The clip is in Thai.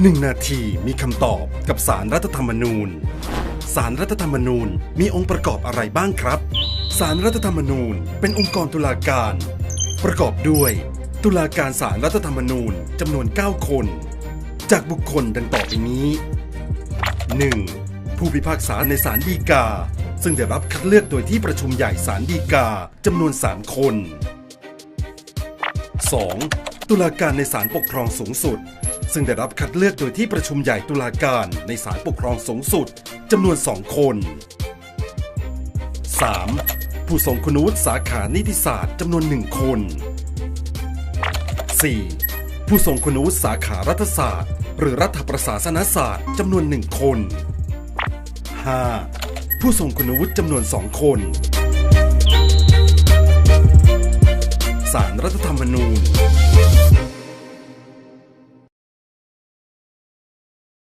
หนึ่งนาทีมีคำตอบกับสารรัฐธรรมนูญ สารรัฐธรรมนูญมีองค์ประกอบอะไรบ้างครับ สารรัฐธรรมนูญเป็นองค์กรตุลาการ ประกอบด้วย ตุลาการสารรัฐธรรมนูญจำนวน 9 คน จากบุคคลดังต่อไปนี้ 1. ผู้พิพากษาในศาลฎีกา ซึ่งได้รับคัดเลือกโดยที่ประชุมใหญ่ศาลฎีกาจำนวน 3 คน 2. ตุลาการในศาลปกครองสูงสุด ซึ่งได้รับคัดเลือกโดยที่ประชุมใหญ่ตุลาการในศาลปกครองสูงสุดจำนวน 2 คน 3. ผู้ทรงคุณวุฒิสาขานิติศาสตร์จำนวน 1 คน 4. ผู้ทรงคุณวุฒิสาขารัฐศาสตร์ หรือรัฐประศาสนศาสตร์จำนวน 1 คน 5. ผู้ทรงคุณวุฒิจำนวน 2 คน รัฐธรรมนูญ